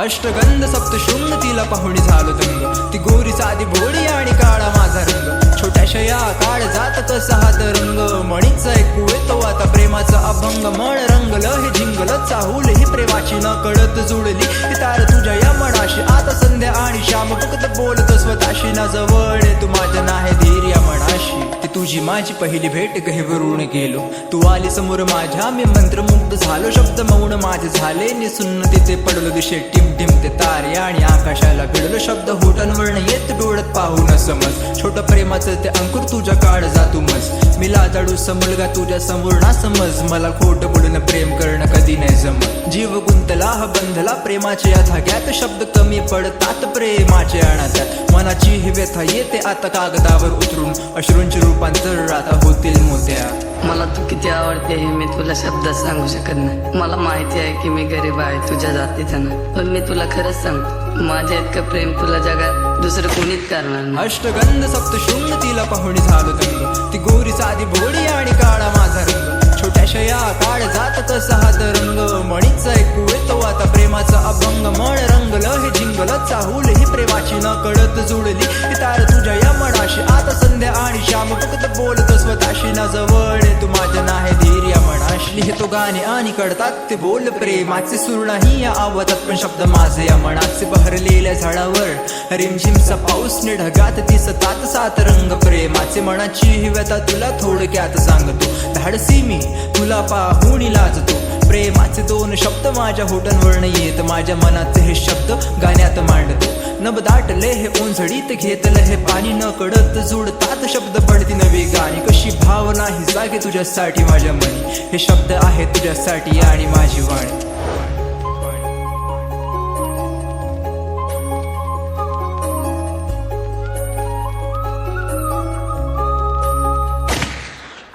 अष्टगंध सप्तशृंग तिला पाहुणी झालो दंग. ती गोरी साधी भोळी आणि काळा माझा रंग. छोट्याशा या काळ जात कसा हात रंग मणीचा एक तो आता प्रेमाचा अभंग. मळ रंगलं हे झिंगल चाहूल ही प्रेमाची न कळत जुळली तार तुझ्या या मनाशी आता संध्या आणि श्याम फक्त बोलत स्वतःशी. ना जवळ तू माझ्या नाही धीर या मनाशी. तुझी माझी पहिली भेट गहिवरून गेलो. तू आली समोर माझ्या मी मंत्रमुग्ध झालो. शब्द मौन माझे झाले निसुन्न तिथे पडलो दिशे. टिम टिम ते तारे आणि आकाशाला भिडलो. शब्द होटांवरन येत डोळत पाहून समज. छोट प्रेमाचं ते अंकुर तुझ्या काळ जातो मज. मी लाजाडू मुलगा तुझ्या समोर ना समज. मला खोट बोलून प्रेम करणं कधी नाही जमत. जीव गुंतला हा बंधला प्रेमाच्या या धाग्यात. शब्द कमी पडतात प्रेमाचे अनाथ्यात मनाची ही व्यथा येते आता कागदावर उतरून. अश्रूंचे रूपांतर आता होतील मोत्या. मला तू किती आवडते हे मी तुला शब्दात सांगू शकत नाही. मला माहिती आहे की मी गरीब आहे तुझ्या जातीचा नाही. पण मी तुला खरंच सांगतो माझ्या इतकं प्रेम तुला जगात दुसरं कोणीच करणार अष्टगंध सप्तशृंग तिला पाहुणी झालो दंग ती गोरी साधी भोळी आणि काळा माझा रंग. छोट्याशा या काळ जात कसा हात रंग मणीच ऐकू येतो आता प्रेमाचा अभंग. मळ रंगलं हे जिंगल चाहूल ही प्रेमाची न कळत जुळली. तार तुझ्या या मनाशी. आता संध्या आणि श्याम फक्त बोलत स्वतःशी. ना जवळ तू माझ्या नाही धीर या मनाशी. लिहितो गाणे आणि कळतात ते बोल प्रेमाचे सुर नाही या आवाजात. पण शब्द माझे या मनाचे बहरलेल्या झाडावर. रिमझिमचा पाऊस निढगात दिसतात सात रंग. प्रेमाचे मनाची ही व्यथा तुला थोडक्यात सांगतो. धाडसी मी तुला पाहून लाजतो. प्रेमाचे दोन शब्द माझ्या होटांवरन येत. माझ्या मनाचे हे शब्द गाण्यात मांडतो. नभ दाटले हे ओंझडीत घेतलं हे पाणी न कडत जुडतात शब्द पडती नवी गाणी. कशी भावना ही जागे तुझ्यासाठी माझ्या मनी. हे शब्द आहे तुझ्यासाठी आणि माझी वाणी.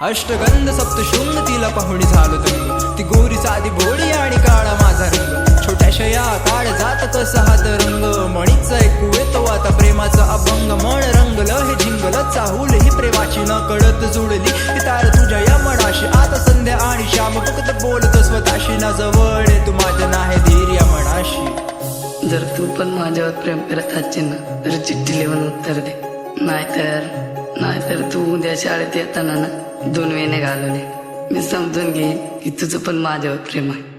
अष्टगंध सप्तशृंग तिला पाहुणी झालो तुम्ही. ती गोरी साधी भोळी आणि काळा माझा रंग. छोट्याशा या काळ जात कसा हा तर आता प्रेमाचा अभंग मळ रंगलं हे जिंगल चाहूल ही प्रेमाची न कळत जुळली. तार तुझ्या या मनाशी आता संध्या आणि श्याम फक्त बोलत स्वतःशी. ना जवळ तू माझ्या नाही धीर या मनाशी. जर तू पण माझ्यावर प्रेम करत असशील ना तर चिठ्ठी लिहून उत्तर दे. नाहीतर नाहीतर तू उद्या शाळेत येताना ना दोन वेने घालवले मी समजून घेईन की तुझं पण माझ्यावर प्रेम आहे.